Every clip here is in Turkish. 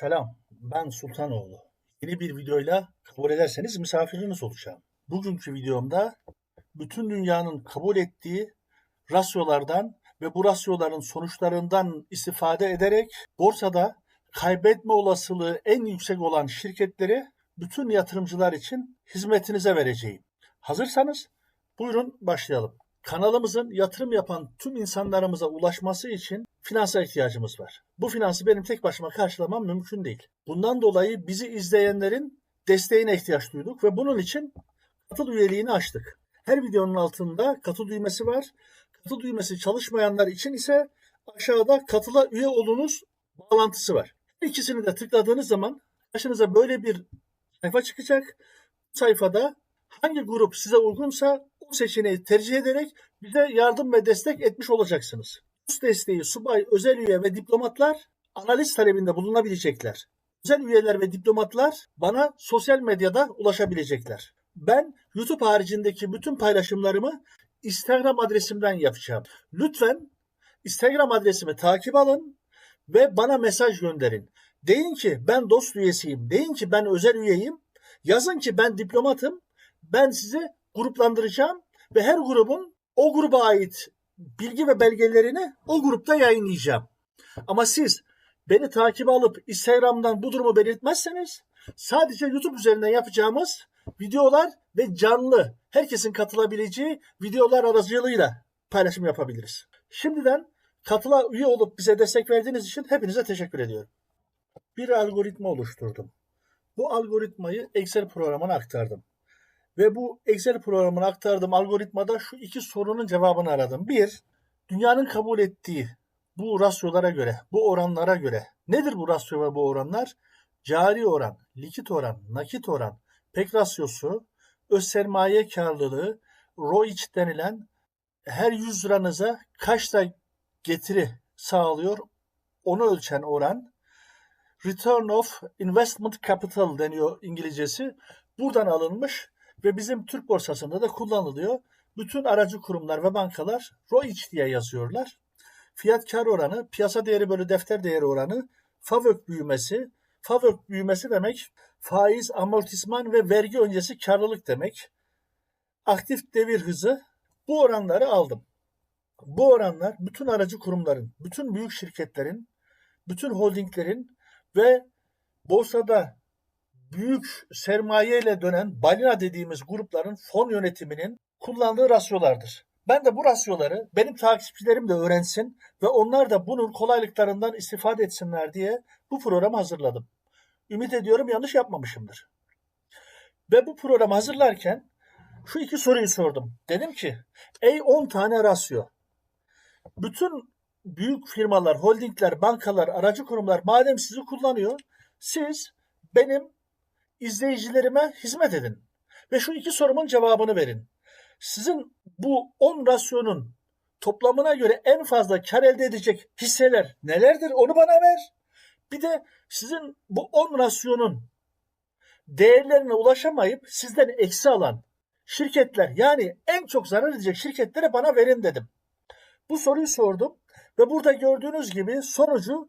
Selam, ben Sultanoğlu. Yeni bir videoyla kabul ederseniz misafiriniz olacağım. Bugünkü videomda bütün dünyanın kabul ettiği rasyolardan ve bu rasyoların sonuçlarından istifade ederek borsada kaybetme olasılığı en yüksek olan şirketleri bütün yatırımcılar için hizmetinize vereceğim. Hazırsanız buyurun başlayalım. Kanalımızın yatırım yapan tüm insanlarımıza ulaşması için finansa ihtiyacımız var. Bu finansı benim tek başıma karşılamam mümkün değil. Bundan dolayı bizi izleyenlerin desteğine ihtiyaç duyduk ve bunun için katıl üyeliğini açtık. Her videonun altında katıl düğmesi var. Katıl düğmesi çalışmayanlar için ise aşağıda katıla üye olunuz bağlantısı var. İkisini de tıkladığınız zaman karşınıza böyle bir sayfa çıkacak. Bu sayfada hangi grup size uygunsa seçeneği tercih ederek bize yardım ve destek etmiş olacaksınız. Üst desteği subay, özel üye ve diplomatlar analiz talebinde bulunabilecekler. Özel üyeler ve diplomatlar bana sosyal medyada ulaşabilecekler. Ben YouTube haricindeki bütün paylaşımlarımı Instagram adresimden yapacağım. Lütfen Instagram adresimi takip alın ve bana mesaj gönderin. Deyin ki ben dost üyesiyim. Deyin ki ben özel üyeyim. Yazın ki ben diplomatım. Ben sizi gruplandıracağım ve her grubun o gruba ait bilgi ve belgelerini o grupta yayınlayacağım. Ama siz beni takip alıp Instagram'dan bu durumu belirtmezseniz sadece YouTube üzerinden yapacağımız videolar ve canlı herkesin katılabileceği videolar aracılığıyla paylaşım yapabiliriz. Şimdiden katıla üye olup bize destek verdiğiniz için hepinize teşekkür ediyorum. Bir algoritma oluşturdum. Bu algoritmayı Excel programına aktardım. Ve bu Excel programına aktardığım algoritmada şu iki sorunun cevabını aradım. Bir, dünyanın kabul ettiği bu rasyolara göre, bu oranlara göre nedir bu rasyo ve bu oranlar? Cari oran, likit oran, nakit oran, pek rasyosu, öz sermaye karlılığı, ROIC denilen her 100 liranıza kaçta getiri sağlıyor onu ölçen oran. Return of Investment Capital deniyor İngilizcesi. Buradan alınmış ve bizim Türk borsasında da kullanılıyor. Bütün aracı kurumlar ve bankalar ROIC diye yazıyorlar. Fiyat kar oranı, piyasa değeri bölü defter değeri oranı, FAVÖK büyümesi. FAVÖK büyümesi demek faiz, amortisman ve vergi öncesi karlılık demek. Aktif devir hızı. Bu oranları aldım. Bu oranlar bütün aracı kurumların, bütün büyük şirketlerin, bütün holdinglerin ve borsada büyük sermayeyle dönen balina dediğimiz grupların fon yönetiminin kullandığı rasyolardır. Ben de bu rasyoları benim takipçilerim de öğrensin ve onlar da bunun kolaylıklarından istifade etsinler diye bu programı hazırladım. Ümit ediyorum yanlış yapmamışımdır. Ve bu programı hazırlarken şu iki soruyu sordum. Dedim ki, ey 10 tane rasyo. Bütün büyük firmalar, holdingler, bankalar, aracı kurumlar madem sizi kullanıyor, siz benim izleyicilerime hizmet edin. Ve şu iki sorumun cevabını verin. Sizin bu 10 rasyonun toplamına göre en fazla kar elde edecek hisseler nelerdir? Onu bana ver. Bir de sizin bu 10 rasyonun değerlerine ulaşamayıp sizden eksi alan şirketler yani en çok zarar edecek şirketlere bana verin dedim. Bu soruyu sordum ve burada gördüğünüz gibi sonucu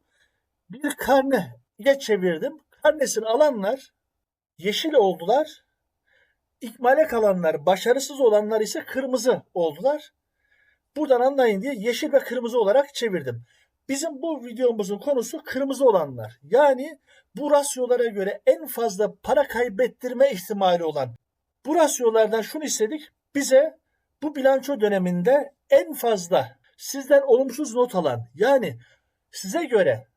bir karneye çevirdim. Karnesini alanlar yeşil oldular. İkmale kalanlar, başarısız olanlar ise kırmızı oldular. Buradan anlayın diye yeşil ve kırmızı olarak çevirdim. Bizim bu videomuzun konusu kırmızı olanlar. Yani bu rasyolara göre en fazla para kaybettirme ihtimali olan. Bu rasyolardan şunu istedik. Bize bu bilanço döneminde en fazla sizden olumsuz not alan yani size göre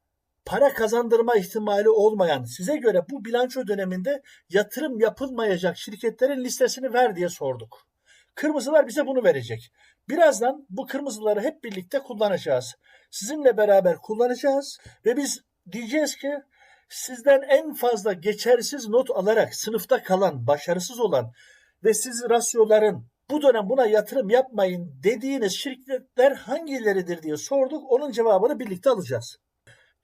para kazandırma ihtimali olmayan, size göre bu bilanço döneminde yatırım yapılmayacak şirketlerin listesini ver diye sorduk. Kırmızılar bize bunu verecek. Birazdan bu kırmızıları hep birlikte kullanacağız. Sizinle beraber kullanacağız ve biz diyeceğiz ki sizden en fazla geçersiz not alarak sınıfta kalan, başarısız olan ve siz rasyoların bu dönem buna yatırım yapmayın dediğiniz şirketler hangileridir diye sorduk. Onun cevabını birlikte alacağız.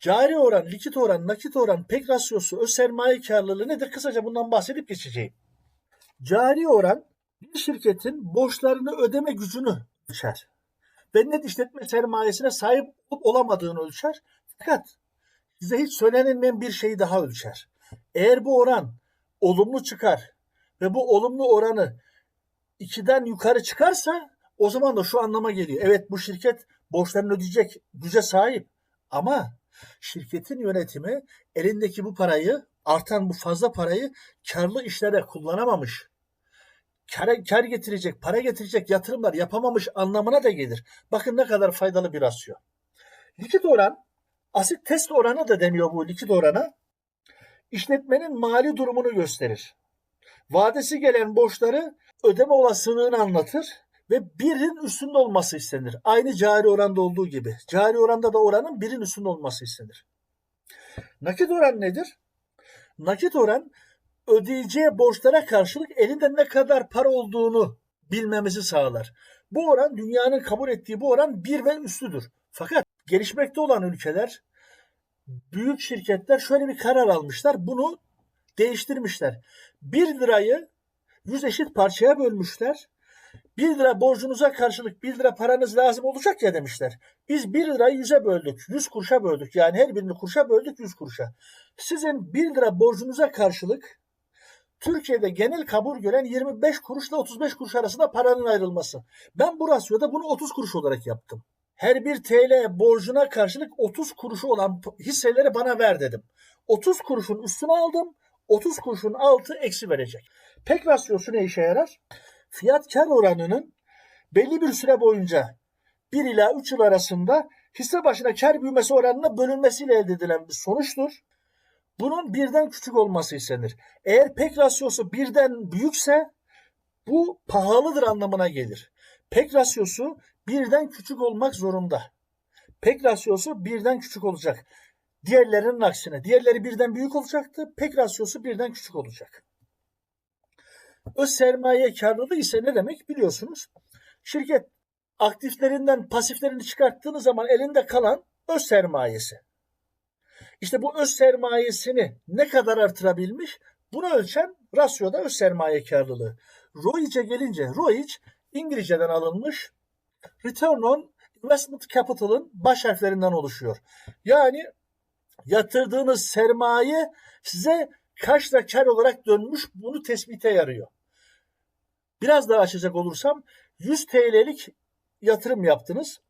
Cari oran, likit oran, nakit oran, pek rasyosu, öz sermaye karlılığı nedir? Kısaca bundan bahsedip geçeceğim. Cari oran bir şirketin borçlarını ödeme gücünü ölçer. Ve net işletme sermayesine sahip olup olamadığını ölçer. Fakat size hiç söylenilmeyen bir şeyi daha ölçer. Eğer bu oran olumlu çıkar ve bu olumlu oranı 2'den yukarı çıkarsa o zaman da şu anlama geliyor. Evet bu şirket borçlarını ödeyecek güce sahip ama şirketin yönetimi elindeki bu parayı artan bu fazla parayı karlı işlere kullanamamış. Kar, kar getirecek, para getirecek yatırımlar yapamamış anlamına da gelir. Bakın ne kadar faydalı bir rasyo. Likit oran, asit test oranı da deniyor bu likit orana. İşletmenin mali durumunu gösterir. Vadesi gelen borçları ödeme olasılığını anlatır ve birin üstünde olması istenir. Aynı cari oranda olduğu gibi. Cari oranda da oranın birin üstünde olması istenir. Nakit oran nedir? Nakit oran ödeyeceği borçlara karşılık elinde ne kadar para olduğunu bilmemizi sağlar. Bu oran dünyanın kabul ettiği bu oran bir ve üstüdür. Fakat gelişmekte olan ülkeler, büyük şirketler şöyle bir karar almışlar. Bunu değiştirmişler. 1 lirayı 100 eşit parçaya bölmüşler. 1 lira borcunuza karşılık 1 lira paranız lazım olacak ya demişler. Biz 1 lirayı 100'e böldük. 100 kuruşa böldük. Yani her birini kuruşa böldük 100 kuruşa. Sizin 1 lira borcunuza karşılık Türkiye'de genel kabul gören 25 kuruşla 35 kuruş arasında paranın ayrılması. Ben bu rasyoda bunu 30 kuruş olarak yaptım. Her bir TL borcuna karşılık 30 kuruşu olan hisseleri bana ver dedim. 30 kuruşun üstüne aldım. 30 kuruşun altı eksi verecek. Pek rasyosu ne işe yarar? Fiyat kar oranının belli bir süre boyunca 1 ila 3 yıl arasında hisse başına kar büyümesi oranına bölünmesiyle elde edilen bir sonuçtur. Bunun birden küçük olması istenir. Eğer pek rasyosu birden büyükse bu pahalıdır anlamına gelir. Pek rasyosu birden küçük olmak zorunda. Pek rasyosu birden küçük olacak. Diğerlerinin aksine. Diğerleri birden büyük olacaktı. Pek rasyosu birden küçük olacak. Öz sermaye karlılığı ise ne demek biliyorsunuz. Şirket aktiflerinden pasiflerini çıkarttığınız zaman elinde kalan öz sermayesi. İşte bu öz sermayesini ne kadar artırabilmiş? Bunu ölçen rasyoda öz sermaye karlılığı. ROIC'e gelince ROIC İngilizceden alınmış Return on Investment Capital'ın baş harflerinden oluşuyor. Yani yatırdığınız sermaye size kaç lira kar olarak dönmüş bunu tespite yarıyor. Biraz daha açacak olursam 100 TL'lik yatırım yaptınız.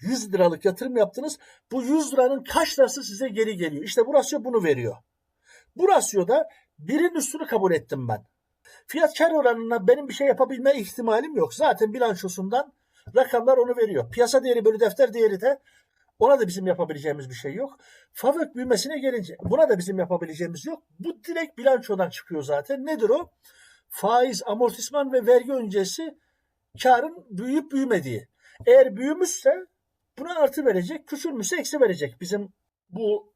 100 liralık yatırım yaptınız. Bu 100 liranın kaç lirası size geri geliyor? İşte bu rasyo bunu veriyor. Bu rasyoda birin üstünü kabul ettim ben. Fiyat kar oranına benim bir şey yapabilme ihtimalim yok. Zaten bilançosundan rakamlar onu veriyor. Piyasa değeri bölü defter değeri de ona da bizim yapabileceğimiz bir şey yok. Fabrik büyümesine gelince buna da bizim yapabileceğimiz yok. Bu direkt bilançodan çıkıyor zaten. Nedir o? Faiz, amortisman ve vergi öncesi karın büyüyüp büyümediği. Eğer büyümüşse buna artı verecek, küçülmüşse eksi verecek bizim bu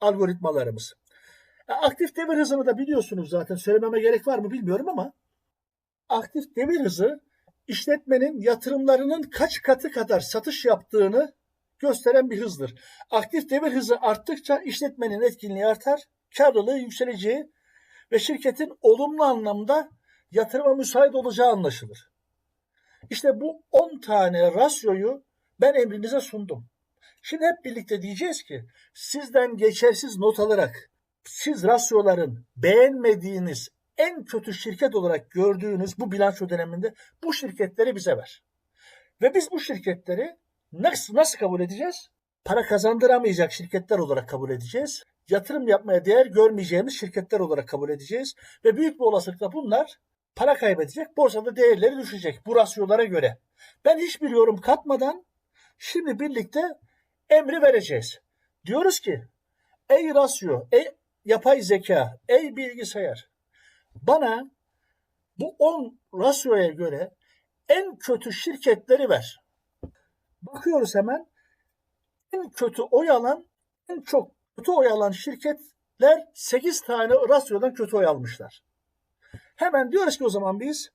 algoritmalarımız. E, Aktif devir hızını da biliyorsunuz zaten. Söylememe gerek var mı bilmiyorum ama aktif devir hızı işletmenin yatırımlarının kaç katı kadar satış yaptığını gösteren bir hızdır. Aktif devir hızı arttıkça işletmenin etkinliği artar, karlılığı yükseleceği ve şirketin olumlu anlamda yatırıma müsait olacağı anlaşılır. İşte bu 10 tane rasyoyu ben emrinize sundum. Şimdi hep birlikte diyeceğiz ki sizden geçersiz not alarak siz rasyoların beğenmediğiniz en kötü şirket olarak gördüğünüz bu bilanço döneminde bu şirketleri bize ver. Ve biz bu şirketleri nasıl, nasıl kabul edeceğiz? Para kazandıramayacak şirketler olarak kabul edeceğiz. Yatırım yapmaya değer görmeyeceğimiz şirketler olarak kabul edeceğiz. Ve büyük bir olasılıkla bunlar para kaybedecek, borsada değerleri düşecek bu rasyolara göre. Ben hiçbir yorum katmadan şimdi birlikte emri vereceğiz. Diyoruz ki ey rasyo, ey yapay zeka, ey bilgisayar bana bu 10 rasyoya göre en kötü şirketleri ver. Bakıyoruz hemen en kötü oy alan, en çok kötü oy alan şirketler 8 tane rasyodan kötü oy almışlar. Hemen diyoruz ki o zaman biz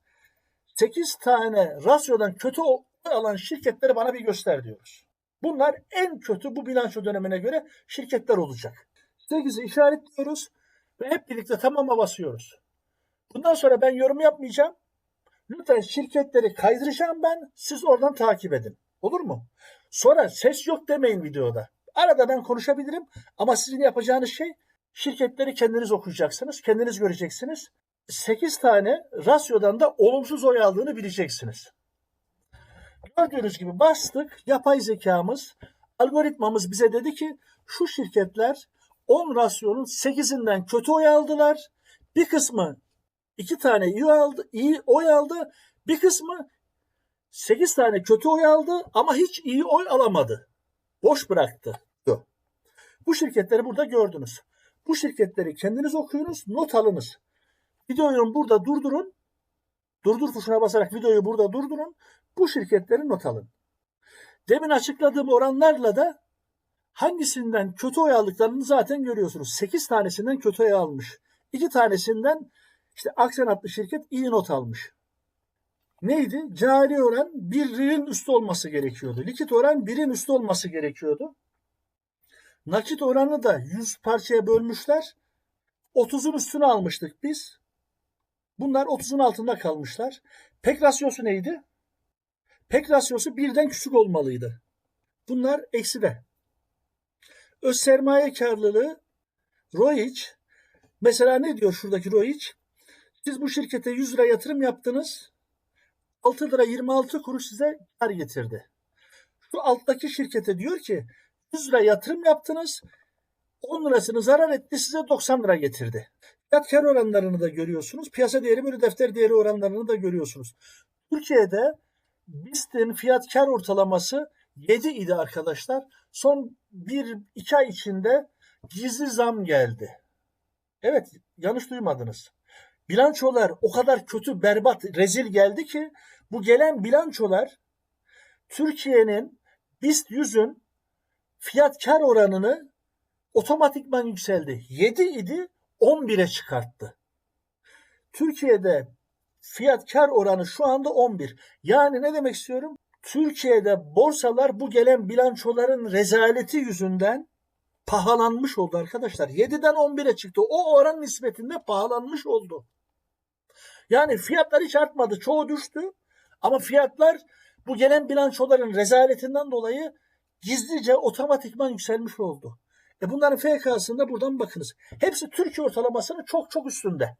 8 tane rasyodan kötü alan şirketleri bana bir göster diyoruz. Bunlar en kötü bu bilanço dönemine göre şirketler olacak. 8'i işaretliyoruz ve hep birlikte tamama basıyoruz. Bundan sonra ben yorum yapmayacağım. Lütfen şirketleri kaydıracağım ben. Siz oradan takip edin. Olur mu? Sonra ses yok demeyin videoda. Arada ben konuşabilirim ama sizin yapacağınız şey şirketleri kendiniz okuyacaksınız, kendiniz göreceksiniz. 8 tane rasyodan da olumsuz oy aldığını bileceksiniz. Gördüğünüz gibi bastık. Yapay zekamız, algoritmamız bize dedi ki şu şirketler 10 rasyonun 8'inden kötü oy aldılar. Bir kısmı 2 tane iyi aldı, iyi oy aldı. Bir kısmı 8 tane kötü oy aldı ama hiç iyi oy alamadı. Boş bıraktı. Bu şirketleri burada gördünüz. Bu şirketleri kendiniz okuyunuz, not alınız. Videoyu burada durdurun. Durdur tuşuna basarak videoyu burada durdurun. Bu şirketleri not alın. Demin açıkladığım oranlarla da hangisinden kötü oy aldıklarını zaten görüyorsunuz. 8 tanesinden kötü oy almış. 2 tanesinden işte Aksen adlı şirket iyi not almış. Neydi? Cari oran birin üstü olması gerekiyordu. Likit oran 1'in üstü olması gerekiyordu. Nakit oranı da 100 parçaya bölmüşler. 30'un üstüne almıştık biz. Bunlar 30'un altında kalmışlar. Pek rasyosu neydi? Pek rasyosu birden küçük olmalıydı. Bunlar ekside. Öz sermaye karlılığı ROIC mesela ne diyor şuradaki ROIC? Siz bu şirkete 100 lira yatırım yaptınız. 6 lira 26 kuruş size kar getirdi. Şu alttaki şirkete diyor ki 100 lira yatırım yaptınız. 10 lirasını zarar etti size 90 lira getirdi. Fiyat kar oranlarını da görüyorsunuz. Piyasa değeri bölü defter değeri oranlarını da görüyorsunuz. Türkiye'de BIST'in fiyat kar ortalaması 7 idi arkadaşlar. Son 1-2 ay içinde gizli zam geldi. Evet yanlış duymadınız. Bilançolar o kadar kötü, berbat, rezil geldi ki bu gelen bilançolar Türkiye'nin BIST 100'ün fiyat kar oranını otomatikman yükseldi. 7 idi 11'e çıkarttı. Türkiye'de fiyat kar oranı şu anda 11. Yani ne demek istiyorum? Türkiye'de borsalar bu gelen bilançoların rezaleti yüzünden pahalanmış oldu arkadaşlar. 7'den 11'e çıktı. O oran nispetinde pahalanmış oldu. Yani fiyatlar hiç artmadı. Çoğu düştü. Ama fiyatlar bu gelen bilançoların rezaletinden dolayı gizlice otomatikman yükselmiş oldu. E bunların FK'sında buradan bakınız. Hepsi Türkiye ortalamasının çok çok üstünde.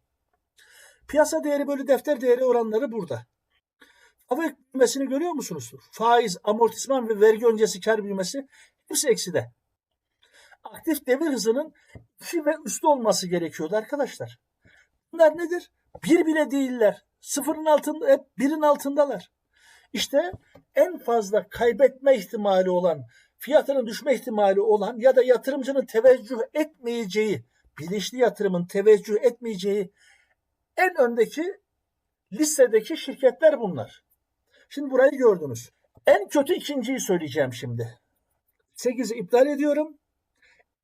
Piyasa değeri bölü defter değeri oranları burada. Fabrik büyümesini görüyor musunuz? Faiz, amortisman ve vergi öncesi kar büyümesi hepsi ekside. Aktif devir hızının 2 ve üstü olması gerekiyordu arkadaşlar. Bunlar nedir? Bir bile değiller. Sıfırın altında, hep birin altındalar. İşte en fazla kaybetme ihtimali olan, fiyatının düşme ihtimali olan ya da yatırımcının teveccüh etmeyeceği, bilinçli yatırımın teveccüh etmeyeceği en öndeki listedeki şirketler bunlar. Şimdi burayı gördünüz. En kötü ikinciyi söyleyeceğim şimdi. 8'i iptal ediyorum.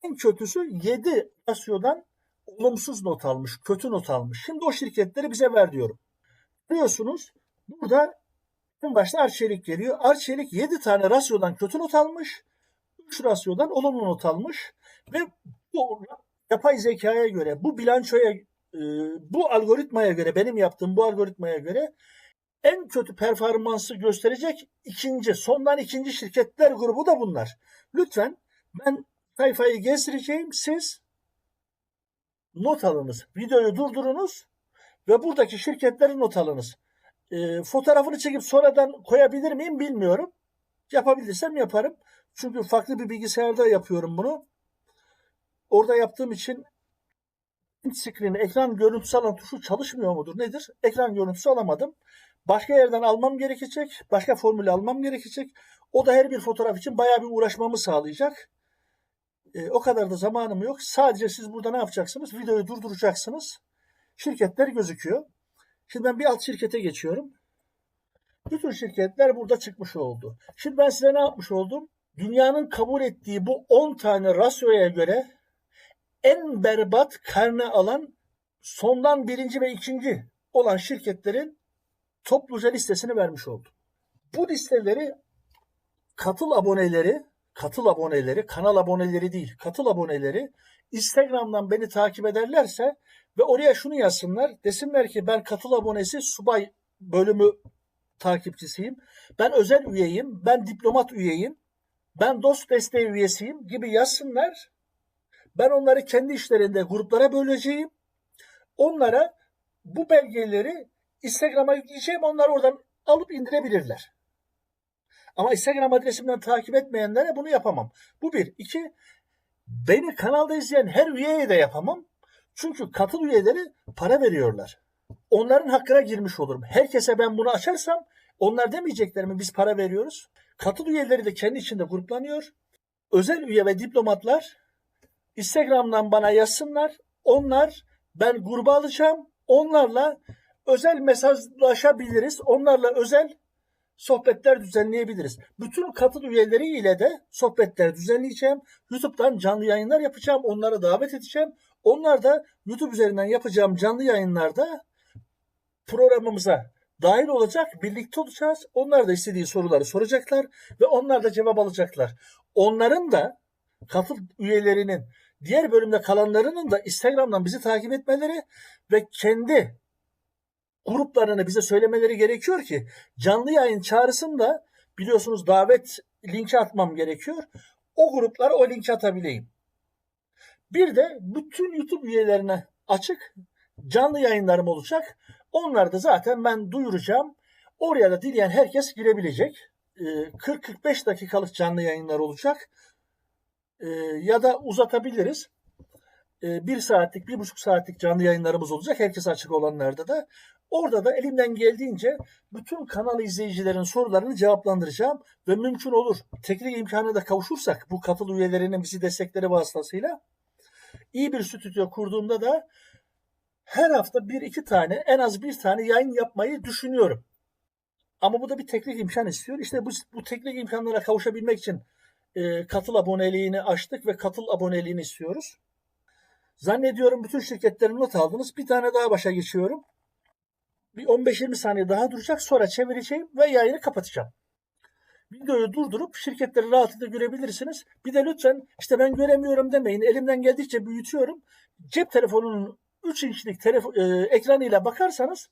En kötüsü 7 rasyodan olumsuz not almış, kötü not almış. Şimdi o şirketleri bize ver diyorum. Biliyorsunuz burada en başta Arçelik geliyor. Arçelik 7 tane rasyodan kötü not almış. 3 rasyodan olumlu not almış. Ve bu yapay zekaya göre, bu bilançoya, e, bu algoritmaya göre, benim yaptığım bu algoritmaya göre en kötü performansı gösterecek ikinci, sondan ikinci şirketler grubu da bunlar. Lütfen ben sayfayı gezdireceğim. Siz not alınız. Videoyu durdurunuz ve buradaki şirketleri not alınız. E, fotoğrafını çekip sonradan koyabilir miyim bilmiyorum. Yapabilirsem yaparım. Çünkü farklı bir bilgisayarda yapıyorum bunu. Orada yaptığım için screen, ekran görüntüsü alan tuşu çalışmıyor mudur? Nedir? Ekran görüntüsü alamadım. Başka yerden almam gerekecek. Başka formülü almam gerekecek. O da her bir fotoğraf için bayağı bir uğraşmamı sağlayacak. E, o kadar da zamanım yok. Sadece siz burada ne yapacaksınız? Videoyu durduracaksınız. Şirketler gözüküyor. Şimdi ben bir alt şirkete geçiyorum. Bütün şirketler burada çıkmış oldu. Şimdi ben size ne yapmış oldum? Dünyanın kabul ettiği bu 10 tane rasyoya göre en berbat karne alan sondan birinci ve ikinci olan şirketlerin topluca listesini vermiş oldum. Bu listeleri katıl aboneleri, katıl aboneleri, kanal aboneleri değil, katıl aboneleri Instagram'dan beni takip ederlerse ve oraya şunu yazsınlar. Desinler ki ben katıl abonesi subay bölümü takipçisiyim. Ben özel üyeyim. Ben diplomat üyeyim. Ben dost desteği üyesiyim gibi yazsınlar. Ben onları kendi işlerinde gruplara böleceğim. Onlara bu belgeleri Instagram'a yükleyeceğim. Onlar oradan alıp indirebilirler. Ama Instagram adresimden takip etmeyenlere bunu yapamam. Bu bir. İki, beni kanalda izleyen her üyeye de yapamam. Çünkü katıl üyeleri para veriyorlar. Onların hakkına girmiş olurum. Herkese ben bunu açarsam onlar demeyecekler mi biz para veriyoruz? Katıl üyeleri de kendi içinde gruplanıyor. Özel üye ve diplomatlar Instagram'dan bana yazsınlar. Onlar ben gruba alacağım. Onlarla özel mesajlaşabiliriz. Onlarla özel sohbetler düzenleyebiliriz. Bütün katıl üyeleri ile de sohbetler düzenleyeceğim. YouTube'dan canlı yayınlar yapacağım. Onlara davet edeceğim. Onlar da YouTube üzerinden yapacağım canlı yayınlarda programımıza dahil olacak, birlikte olacağız. Onlar da istediği soruları soracaklar ve onlar da cevap alacaklar. Onların da katıl üyelerinin diğer bölümde kalanlarının da Instagram'dan bizi takip etmeleri ve kendi gruplarını bize söylemeleri gerekiyor ki canlı yayın çağrısında biliyorsunuz davet linki atmam gerekiyor. O gruplara o linki atabileyim. Bir de bütün YouTube üyelerine açık canlı yayınlarım olacak. Onları da zaten ben duyuracağım. Oraya da dileyen herkes girebilecek. Ee, 40-45 dakikalık canlı yayınlar olacak. Ee, ya da uzatabiliriz. Ee, bir saatlik, bir buçuk saatlik canlı yayınlarımız olacak. Herkes açık olanlarda da. Orada da elimden geldiğince bütün kanal izleyicilerin sorularını cevaplandıracağım ve mümkün olur teknik imkanına da kavuşursak bu katıl üyelerinin bizi destekleri vasıtasıyla iyi bir stüdyo kurduğumda da her hafta bir iki tane en az bir tane yayın yapmayı düşünüyorum. Ama bu da bir teknik imkan istiyor. İşte bu, bu teknik imkanlara kavuşabilmek için e, katıl aboneliğini açtık ve katıl aboneliğini istiyoruz. Zannediyorum bütün şirketlerin not aldınız. Bir tane daha başa geçiyorum. Bir 15-20 saniye daha duracak. Sonra çevireceğim ve yayını kapatacağım. Videoyu durdurup şirketleri rahatlıkla görebilirsiniz. Bir de lütfen işte ben göremiyorum demeyin. Elimden geldikçe büyütüyorum. Cep telefonunun 3 inçlik telefon, e, ekranıyla bakarsanız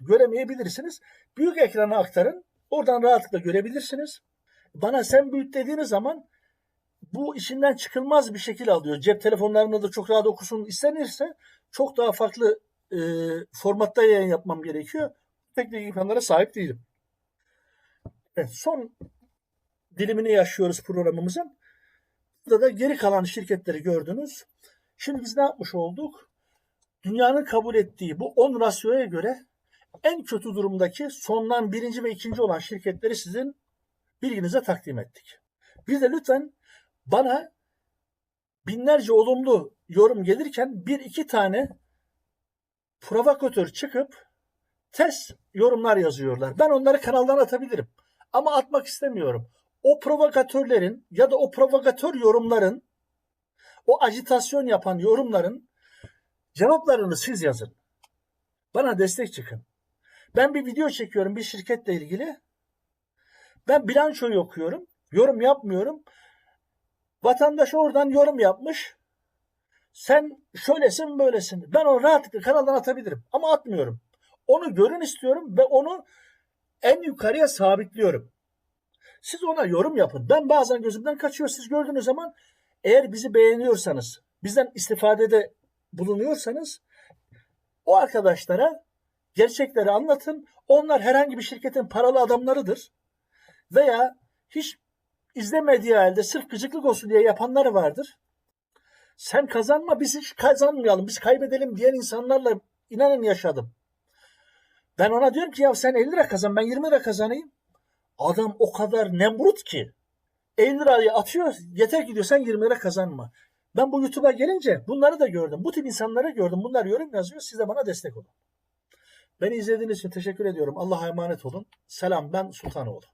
göremeyebilirsiniz. Büyük ekrana aktarın. Oradan rahatlıkla görebilirsiniz. Bana sen büyüt dediğiniz zaman bu işinden çıkılmaz bir şekil alıyor. Cep telefonlarında da çok rahat okusun istenirse çok daha farklı e, formatta yayın yapmam gerekiyor. Teknik imkanlara sahip değilim. Evet, son dilimini yaşıyoruz programımızın. Burada da geri kalan şirketleri gördünüz. Şimdi biz ne yapmış olduk? Dünyanın kabul ettiği bu 10 rasyoya göre en kötü durumdaki sondan birinci ve ikinci olan şirketleri sizin bilginize takdim ettik. Bir de lütfen bana binlerce olumlu yorum gelirken bir iki tane provokatör çıkıp ters yorumlar yazıyorlar. Ben onları kanaldan atabilirim. Ama atmak istemiyorum. O provokatörlerin ya da o provokatör yorumların o ajitasyon yapan yorumların cevaplarını siz yazın. Bana destek çıkın. Ben bir video çekiyorum bir şirketle ilgili. Ben bilançoyu okuyorum. Yorum yapmıyorum. Vatandaş oradan yorum yapmış. Sen şöylesin böylesin. Ben onu rahatlıkla kanaldan atabilirim. Ama atmıyorum. Onu görün istiyorum ve onu en yukarıya sabitliyorum. Siz ona yorum yapın. Ben bazen gözümden kaçıyor. Siz gördüğünüz zaman eğer bizi beğeniyorsanız, bizden istifadede bulunuyorsanız o arkadaşlara gerçekleri anlatın. Onlar herhangi bir şirketin paralı adamlarıdır. Veya hiç izlemediği halde sırf gıcıklık olsun diye yapanları vardır. Sen kazanma biz hiç kazanmayalım, biz kaybedelim diyen insanlarla inanın yaşadım. Ben ona diyorum ki ya sen 50 lira kazan ben 20 lira kazanayım. Adam o kadar nemrut ki 50 lirayı atıyor yeter ki diyor sen 20 lira kazanma. Ben bu YouTube'a gelince bunları da gördüm. Bu tip insanları gördüm. Bunlar yorum yazıyor. Siz de bana destek olun. Beni izlediğiniz için teşekkür ediyorum. Allah'a emanet olun. Selam ben Sultanoğlu.